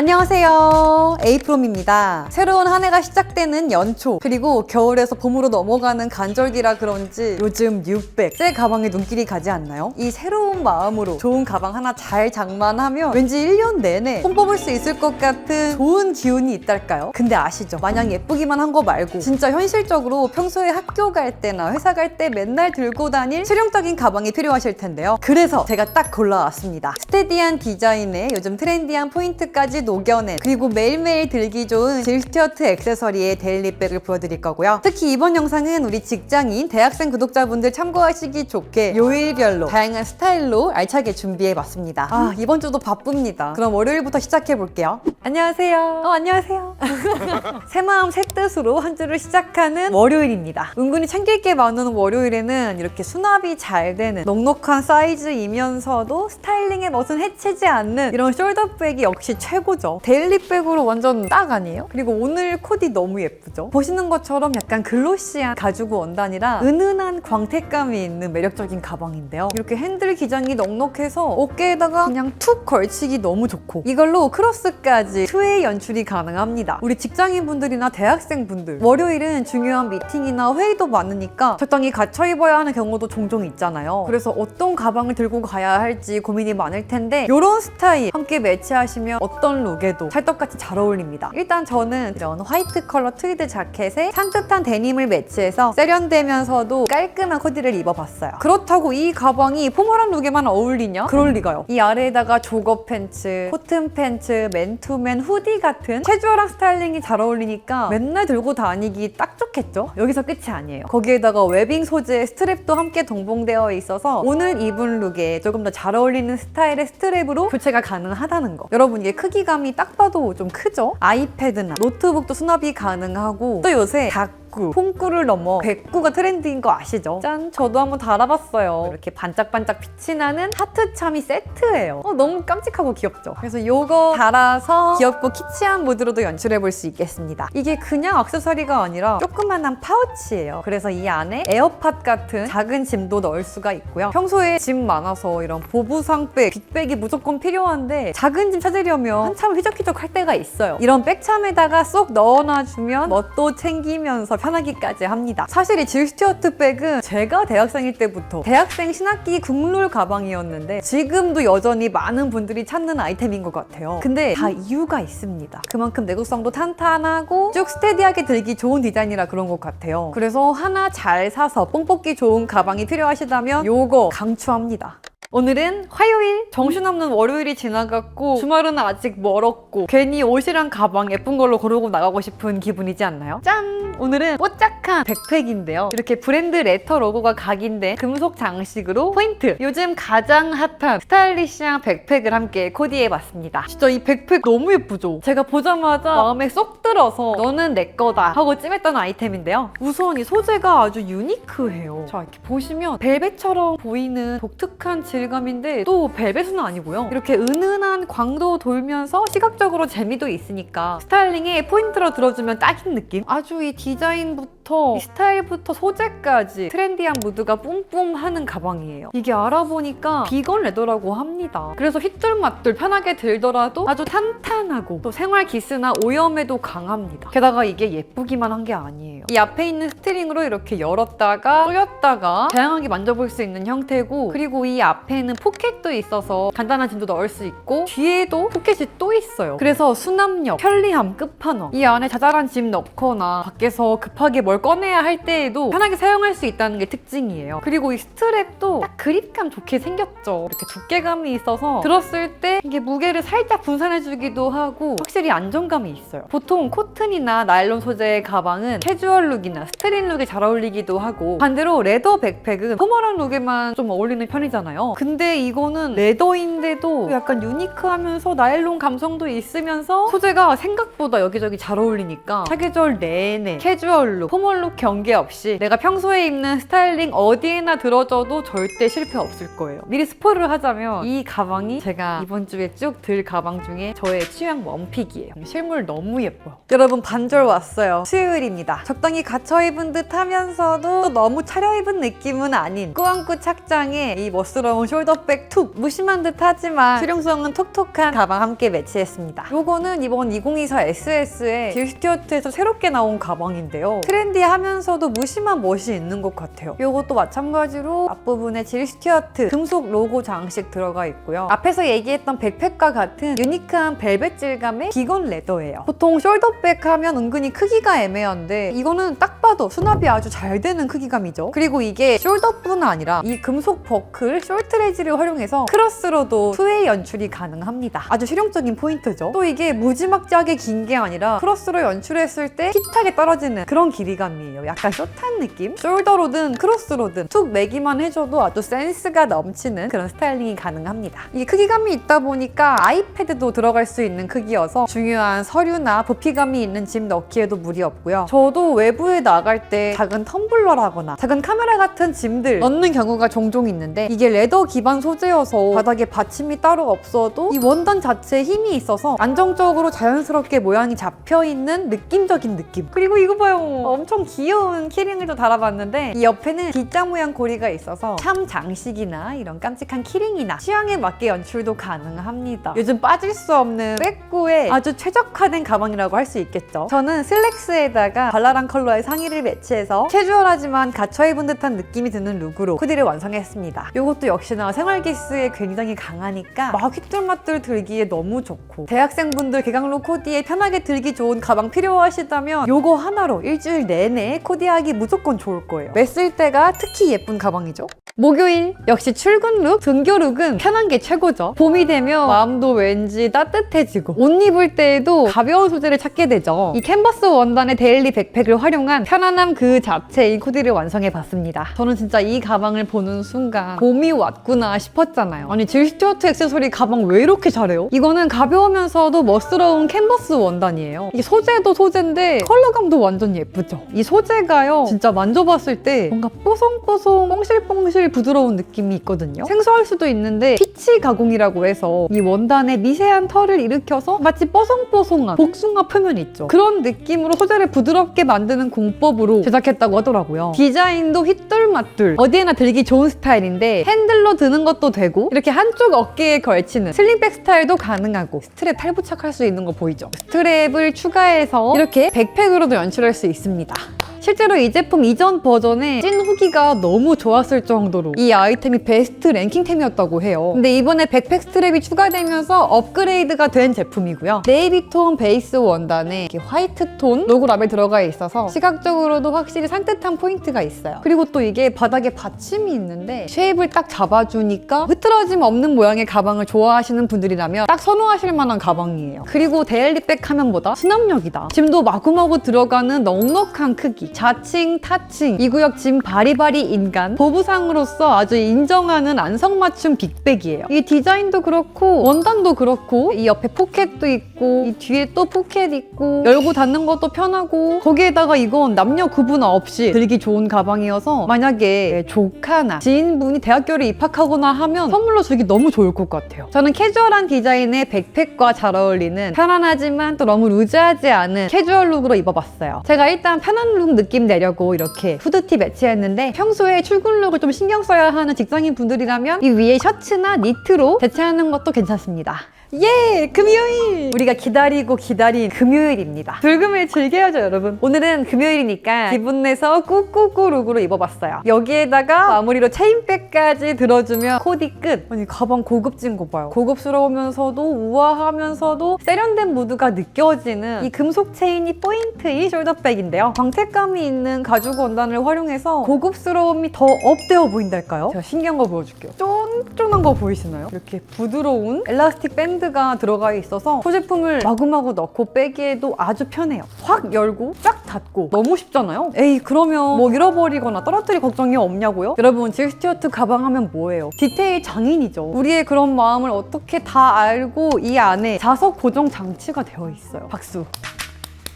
안녕하세요. 에이프롬입니다. 새로운 한 해가 시작되는 연초, 그리고 겨울에서 봄으로 넘어가는 간절기라 그런지 요즘 뉴백, 새 가방에 눈길이 가지 않나요? 이 새로운 마음으로 좋은 가방 하나 잘 장만하면 왠지 1년 내내 폰 뽑을 수 있을 것 같은 좋은 기운이 있달까요? 근데 아시죠? 마냥 예쁘기만 한 거 말고 진짜 현실적으로 평소에 학교 갈 때나 회사 갈 때 맨날 들고 다닐 실용적인 가방이 필요하실 텐데요. 그래서 제가 딱 골라왔습니다. 스테디한 디자인에 요즘 트렌디한 포인트까지 녹여낸 그리고 매일매일 들기 좋은 질스티어트 액세서리의 데일리백을 보여드릴 거고요. 특히 이번 영상은 우리 직장인, 대학생 구독자분들 참고하시기 좋게 요일별로 다양한 스타일로 알차게 준비해봤습니다. 아 이번 주도 바쁩니다. 그럼 월요일부터 시작해볼게요. 안녕하세요. 어, 안녕하세요. 새 마음 새 뜻으로 한 주를 시작하는 월요일입니다. 은근히 챙길 게 많은 월요일에는 이렇게 수납이 잘 되는 넉넉한 사이즈이면서도 스타일링의 멋은 해치지 않는 이런 숄더백이 역시 최고 죠. 데일리백으로 완전 딱 아니에요? 그리고 오늘 코디 너무 예쁘죠? 보시는 것처럼 약간 글로시한 가죽 원단이라 은은한 광택감이 있는 매력적인 가방인데요. 이렇게 핸들 기장이 넉넉해서 어깨에다가 그냥 툭 걸치기 너무 좋고 이걸로 크로스까지 투웨이 연출이 가능합니다. 우리 직장인분들이나 대학생분들 월요일은 중요한 미팅이나 회의도 많으니까 적당히 갖춰 입어야 하는 경우도 종종 있잖아요. 그래서 어떤 가방을 들고 가야 할지 고민이 많을 텐데 이런 스타일 함께 매치하시면 어떤 룩에도 찰떡같이 잘 어울립니다. 일단 저는 이런 화이트 컬러 트위드 자켓에 산뜻한 데님을 매치해서 세련되면서도 깔끔한 코디를 입어봤어요. 그렇다고 이 가방이 포멀한 룩에만 어울리냐? 그럴 리가요. 이 아래에다가 조거 팬츠, 코튼 팬츠, 맨투맨 후디 같은 캐주얼한 스타일링이 잘 어울리니까 맨날 들고 다니기 딱 좋겠죠? 여기서 끝이 아니에요. 거기에다가 웨빙 소재의 스트랩도 함께 동봉되어 있어서 오늘 입은 룩에 조금 더 잘 어울리는 스타일의 스트랩으로 교체가 가능하다는 거. 여러분 이게 크기 감이 딱 봐도 좀 크죠? 아이패드나 노트북도 수납이 가능하고 또 요새 닭구, 폰구를 넘어 백구가 트렌드인 거 아시죠? 짠! 저도 한번 달아봤어요. 이렇게 반짝반짝 빛이 나는 하트 참이 세트예요. 어, 너무 깜찍하고 귀엽죠? 그래서 요거 달아서 귀엽고 키치한 무드로도 연출해 볼 수 있겠습니다. 이게 그냥 액세서리가 아니라 조그만한 파우치예요. 그래서 이 안에 에어팟 같은 작은 짐도 넣을 수가 있고요. 평소에 짐 많아서 이런 보부상백, 빅백이 무조건 필요한데 작은 짐 찾으려면 한참 휘적휘적 할 때가 있어요. 이런 백참에다가 쏙 넣어놔주면 멋도 챙기면서 편하기까지 합니다. 사실 이 질 스튜어트 백은 제가 대학생일 때부터 대학생 신학기 국룰 가방이었는데 지금도 여전히 많은 분들이 찾는 아이템인 것 같아요. 근데 다 이유가 있습니다. 그만큼 내구성도 탄탄하고 쭉 스테디하게 들기 좋은 디자인이라 그런 것 같아요. 그래서 하나 잘 사서 뽕 뽑기 좋은 가방이 필요하시다면 요거 강추합니다. 오늘은 화요일 정신없는 월요일이 지나갔고 주말은 아직 멀었고 괜히 옷이랑 가방 예쁜 걸로 고르고 나가고 싶은 기분이지 않나요? 짠! 오늘은 뽀짝한 백팩인데요. 이렇게 브랜드 레터 로고가 각인된 금속 장식으로 포인트! 요즘 가장 핫한 스타일리시한 백팩을 함께 코디해봤습니다. 진짜 이 백팩 너무 예쁘죠? 제가 보자마자 마음에 쏙 들어서 너는 내 거다 하고 찜했던 아이템인데요. 우선 이 소재가 아주 유니크해요. 자 이렇게 보시면 벨벳처럼 보이는 독특한 질 감인데 또 벨벳은 아니고요. 이렇게 은은한 광도 돌면서 시각적으로 재미도 있으니까 스타일링에 포인트로 들어주면 딱인 느낌? 아주 이 디자인부터 이 스타일부터 소재까지 트렌디한 무드가 뿜뿜하는 가방이에요. 이게 알아보니까 비건 레더라고 합니다. 그래서 휘뚤마뚤 편하게 들더라도 아주 탄탄하고 또 생활 기스나 오염에도 강합니다. 게다가 이게 예쁘기만 한 게 아니에요. 이 앞에 있는 스트링으로 이렇게 열었다가 조였다가 다양하게 만져볼 수 있는 형태고 그리고 이 앞에 는 포켓도 있어서 간단한 짐도 넣을 수 있고 뒤에도 포켓이 또 있어요. 그래서 수납력, 편리함 끝판왕. 이 안에 자잘한 짐 넣거나 밖에서 급하게 뭘 꺼내야 할 때에도 편하게 사용할 수 있다는 게 특징이에요. 그리고 이 스트랩도 딱 그립감 좋게 생겼죠. 이렇게 두께감이 있어서 들었을 때 이게 무게를 살짝 분산해주기도 하고 확실히 안정감이 있어요. 보통 코튼이나 나일론 소재의 가방은 캐주얼 룩이나 스트릿 룩에 잘 어울리기도 하고 반대로 레더 백팩은 포멀한 룩에만 좀 어울리는 편이잖아요. 근데 이거는 레더인데도 약간 유니크하면서 나일론 감성도 있으면서 소재가 생각보다 여기저기 잘 어울리니까 사계절 내내 캐주얼 룩, 포멀 룩 경계 없이 내가 평소에 입는 스타일링 어디에나 들어줘도 절대 실패 없을 거예요. 미리 스포를 하자면 이 가방이 제가 이번 주에 쭉 들 가방 중에 저의 취향 원픽이에요. 실물 너무 예뻐요. 여러분 반절 왔어요. 수요일입니다. 적당히 갇혀 입은 듯 하면서도 또 너무 차려입은 느낌은 아닌 꾸안꾸 착장에 이 멋스러운 숄더백 툭 무심한 듯 하지만 실용성은 톡톡한 가방 함께 매치했습니다. 요거는 이번 2024 SS의 질 스튜어트에서 새롭게 나온 가방인데요. 트렌디하면서도 무심한 멋이 있는 것 같아요. 요것도 마찬가지로 앞부분에 질 스튜어트 금속 로고 장식 들어가 있고요. 앞에서 얘기했던 백팩과 같은 유니크한 벨벳 질감의 비건 레더예요. 보통 숄더백 하면 은근히 크기가 애매한데 이거는 딱 봐도 수납이 아주 잘 되는 크기감이죠. 그리고 이게 숄더뿐 아니라 이 금속 버클 숄트 레지를 활용해서 크로스로도 투웨이 연출이 가능합니다. 아주 실용적인 포인트죠. 또 이게 무지막지하게 긴 게 아니라 크로스로 연출했을 때 핏하게 떨어지는 그런 길이감이에요. 약간 숏한 느낌? 숄더로든 크로스로든 툭 매기만 해줘도 아주 센스가 넘치는 그런 스타일링이 가능합니다. 이 크기감이 있다 보니까 아이패드도 들어갈 수 있는 크기여서 중요한 서류나 부피감이 있는 짐 넣기에도 무리 없고요. 저도 외부에 나갈 때 작은 텀블러라거나 작은 카메라 같은 짐들 넣는 경우가 종종 있는데 이게 레더 기반 소재여서 바닥에 받침이 따로 없어도 이 원단 자체에 힘이 있어서 안정적으로 자연스럽게 모양이 잡혀 있는 느낌적인 느낌. 그리고 이거 봐요. 엄청 귀여운 키링을 또 달아봤는데 이 옆에는 D자 모양 고리가 있어서 참 장식이나 이런 깜찍한 키링이나 취향에 맞게 연출도 가능합니다. 요즘 빠질 수 없는 백구에 아주 최적화된 가방이라고 할 수 있겠죠. 저는 슬랙스에다가 발랄한 컬러의 상의를 매치해서 캐주얼하지만 갇혀 입은 듯한 느낌이 드는 룩으로 코디를 완성했습니다. 이것도 역시 나 생활 기스에 굉장히 강하니까 막 휘뚤마뚤 들기에 너무 좋고 대학생분들 개강룩 코디에 편하게 들기 좋은 가방 필요하시다면 요거 하나로 일주일 내내 코디하기 무조건 좋을 거예요. 맸을 때가 특히 예쁜 가방이죠. 목요일 역시 출근 룩, 등교 룩은 편한 게 최고죠. 봄이 되면 마음도 왠지 따뜻해지고 옷 입을 때에도 가벼운 소재를 찾게 되죠. 이 캔버스 원단의 데일리 백팩을 활용한 편안함 그 자체인 코디를 완성해 봤습니다. 저는 진짜 이 가방을 보는 순간 봄이 왔구나 싶었잖아요. 아니 질 스튜어트 액세서리 가방 왜 이렇게 잘해요? 이거는 가벼우면서도 멋스러운 캔버스 원단이에요. 이게 소재도 소재인데 컬러감도 완전 예쁘죠. 이 소재가요 진짜 만져봤을 때 뭔가 뽀송뽀송 뽕실뽕실 부드러운 느낌이 있거든요. 생소할 수도 있는데 피치 가공이라고 해서 이 원단에 미세한 털을 일으켜서 마치 뽀송뽀송한 복숭아 표면 있죠. 그런 느낌으로 소재를 부드럽게 만드는 공법으로 제작했다고 하더라고요. 디자인도 휘뚤마뚤 어디에나 들기 좋은 스타일인데 핸들로 드는 것도 되고 이렇게 한쪽 어깨에 걸치는 슬링백 스타일도 가능하고 스트랩 탈부착할 수 있는 거 보이죠? 스트랩을 추가해서 이렇게 백팩으로도 연출할 수 있습니다. 실제로 이 제품 이전 버전에 찐 후기가 너무 좋았을 정도로 이 아이템이 베스트 랭킹템이었다고 해요. 근데 이번에 백팩 스트랩이 추가되면서 업그레이드가 된 제품이고요. 네이비톤 베이스 원단에 화이트 톤 라벨 들어가 있어서 시각적으로도 확실히 산뜻한 포인트가 있어요. 그리고 또 이게 바닥에 받침이 있는데 쉐입을 딱 잡아주니까 흐트러짐 없는 모양의 가방을 좋아하시는 분들이라면 딱 선호하실 만한 가방이에요. 그리고 데일리백 하면보다 수납력이다. 짐도 마구마구 들어가는 넉넉한 크기. 자칭, 타칭, 이 구역 짐 바리바리 인간. 보부상으로 서 아주 인정하는 안성맞춤 빅백이에요. 이 디자인도 그렇고 원단도 그렇고 이 옆에 포켓도 있고 이 뒤에 또 포켓 있고 열고 닫는 것도 편하고 거기에다가 이건 남녀 구분 없이 들기 좋은 가방이어서 만약에 조카나 지인분이 대학교를 입학하거나 하면 선물로 주기 너무 좋을 것 같아요. 저는 캐주얼한 디자인의 백팩과 잘 어울리는 편안하지만 또 너무 루즈하지 않은 캐주얼 룩으로 입어봤어요. 제가 일단 편한 룩 느낌 내려고 이렇게 후드티 매치했는데 평소에 출근 룩을 좀 신경 써야 하는 직장인 분들이라면 이 위에 셔츠나 니트로 대체하는 것도 괜찮습니다. 예! 금요일! 우리가 기다리고 기다린 금요일입니다. 불금을 즐겨야죠, 여러분. 오늘은 금요일이니까 기분 내서 꾸꾸꾸 룩으로 입어봤어요. 여기에다가 마무리로 체인백까지 들어주면 코디 끝. 아니, 가방 고급진 거 봐요. 고급스러우면서도 우아하면서도 세련된 무드가 느껴지는 이 금속 체인이 포인트인 숄더백인데요. 광택감이 있는 가죽 원단을 활용해서 고급스러움이 더 업되어 보인달까요? 제가 신기한 거 보여줄게요. 쫀쫀한 거 보이시나요? 이렇게 부드러운 엘라스틱 밴드 가 들어가 있어서 소제품을 마구마구 넣고 빼기에도 아주 편해요. 확 열고 쫙 닫고 너무 쉽잖아요? 에이 그러면 뭐 잃어버리거나 떨어뜨릴 걱정이 없냐고요? 여러분 질 스튜어트 가방 하면 뭐예요? 디테일 장인이죠. 우리의 그런 마음을 어떻게 다 알고 이 안에 자석 고정 장치가 되어 있어요. 박수.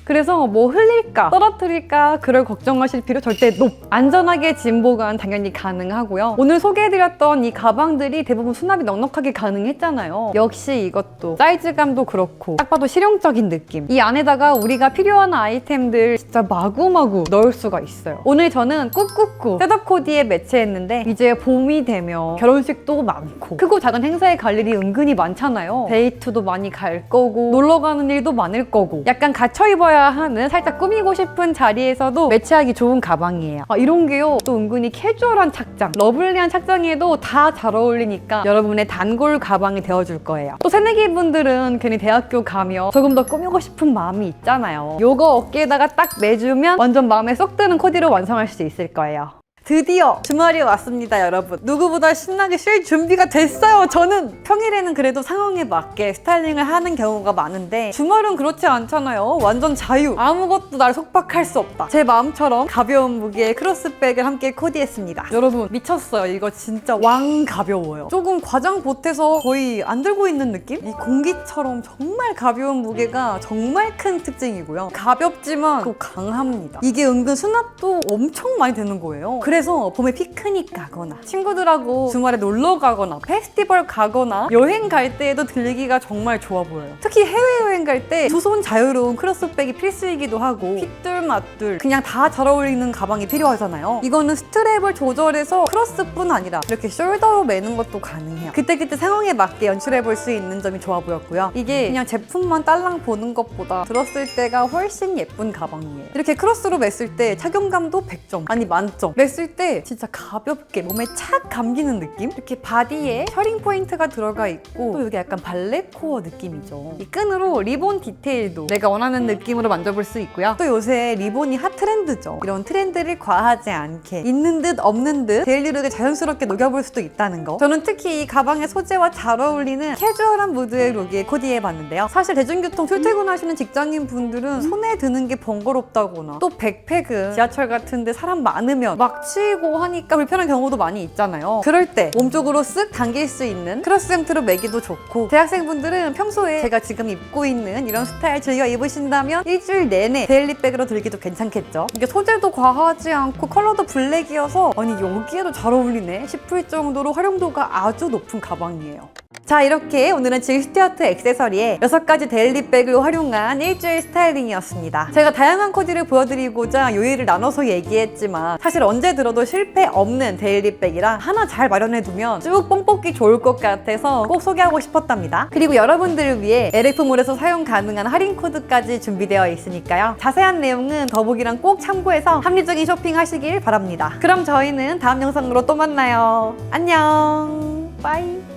그래서 뭐 흘릴까 떨어뜨릴까 그럴 걱정하실 필요 절대 높 안전하게 짐 보관 당연히 가능하고요. 오늘 소개해드렸던 이 가방들이 대부분 수납이 넉넉하게 가능했잖아요. 역시 이것도 사이즈감도 그렇고 딱 봐도 실용적인 느낌. 이 안에다가 우리가 필요한 아이템들 진짜 마구마구 넣을 수가 있어요. 오늘 저는 꾹꾹꾹 셋업 코디에 매치했는데 이제 봄이 되면 결혼식도 많고 크고 작은 행사에 갈 일이 은근히 많잖아요. 데이트도 많이 갈 거고 놀러 가는 일도 많을 거고 약간 갇혀 입어야 하는 살짝 꾸미고 싶은 자리에서도 매치하기 좋은 가방이에요. 아, 이런 게요. 또 은근히 캐주얼한 착장 러블리한 착장에도 다 잘 어울리니까 여러분의 단골 가방이 되어줄 거예요. 또 새내기 분들은 괜히 대학교 가면 조금 더 꾸미고 싶은 마음이 있잖아요. 요거 어깨에다가 딱 내주면 완전 마음에 쏙 드는 코디로 완성할 수 있을 거예요 드디어 주말이 왔습니다, 여러분. 누구보다 신나게 쉴 준비가 됐어요, 저는. 평일에는 그래도 상황에 맞게 스타일링을 하는 경우가 많은데 주말은 그렇지 않잖아요. 완전 자유. 아무것도 날 속박할 수 없다. 제 마음처럼 가벼운 무게의 크로스백을 함께 코디했습니다. 여러분, 미쳤어요. 이거 진짜 왕 가벼워요. 조금 과장 보태서 거의 안 들고 있는 느낌? 이 공기처럼 정말 가벼운 무게가 정말 큰 특징이고요. 가볍지만 또 강합니다. 이게 은근 수납도 엄청 많이 되는 거예요. 그래서 봄에 피크닉 가거나 친구들하고 주말에 놀러 가거나 페스티벌 가거나 여행 갈 때에도 들기가 정말 좋아 보여요. 특히 해외여행 갈 때 두 손 자유로운 크로스백이 필수이기도 하고 핏들 맛들 그냥 다 잘 어울리는 가방이 필요하잖아요. 이거는 스트랩을 조절해서 크로스뿐 아니라 이렇게 숄더로 매는 것도 가능해요. 그때그때 상황에 맞게 연출해 볼 수 있는 점이 좋아 보였고요. 이게 그냥 제품만 딸랑 보는 것보다 들었을 때가 훨씬 예쁜 가방이에요. 이렇게 크로스로 맸을 때 착용감도 100점 아니 만점 맸을 때 진짜 가볍게 몸에 착 감기는 느낌? 이렇게 바디에 셔링 포인트가 들어가 있고 또 여기 약간 발레 코어 느낌이죠. 이 끈으로 리본 디테일도 내가 원하는 느낌으로 만져볼 수 있고요. 또 요새 리본이 핫 트렌드죠. 이런 트렌드를 과하지 않게 있는 듯 없는 듯 데일리룩에 자연스럽게 녹여볼 수도 있다는 거. 저는 특히 이 가방의 소재와 잘 어울리는 캐주얼한 무드의 룩에 코디해봤는데요. 사실 대중교통 출퇴근하시는 직장인 분들은 손에 드는 게 번거롭다거나 또 백팩은 지하철 같은데 사람 많으면 막 치이고 하니까 불편한 경우도 많이 있잖아요. 그럴 때 몸쪽으로 쓱 당길 수 있는 크로스 형태로 매기도 좋고 대학생분들은 평소에 제가 지금 입고 있는 이런 스타일 즐겨 입으신다면 일주일 내내 데일리백으로 들기도 괜찮겠죠. 이게 소재도 과하지 않고 컬러도 블랙이어서 아니 여기에도 잘 어울리네 싶을 정도로 활용도가 아주 높은 가방이에요. 자 이렇게 오늘은 질 스튜어트 액세서리에 6가지 데일리백을 활용한 일주일 스타일링이었습니다. 제가 다양한 코디를 보여드리고자 요일을 나눠서 얘기했지만 사실 언제 들어도 실패 없는 데일리백이라 하나 잘 마련해두면 쭉 뽕 뽑기 좋을 것 같아서 꼭 소개하고 싶었답니다. 그리고 여러분들을 위해 LF몰에서 사용 가능한 할인 코드까지 준비되어 있으니까요. 자세한 내용은 더보기랑 꼭 참고해서 합리적인 쇼핑하시길 바랍니다. 그럼 저희는 다음 영상으로 또 만나요. 안녕. 빠이.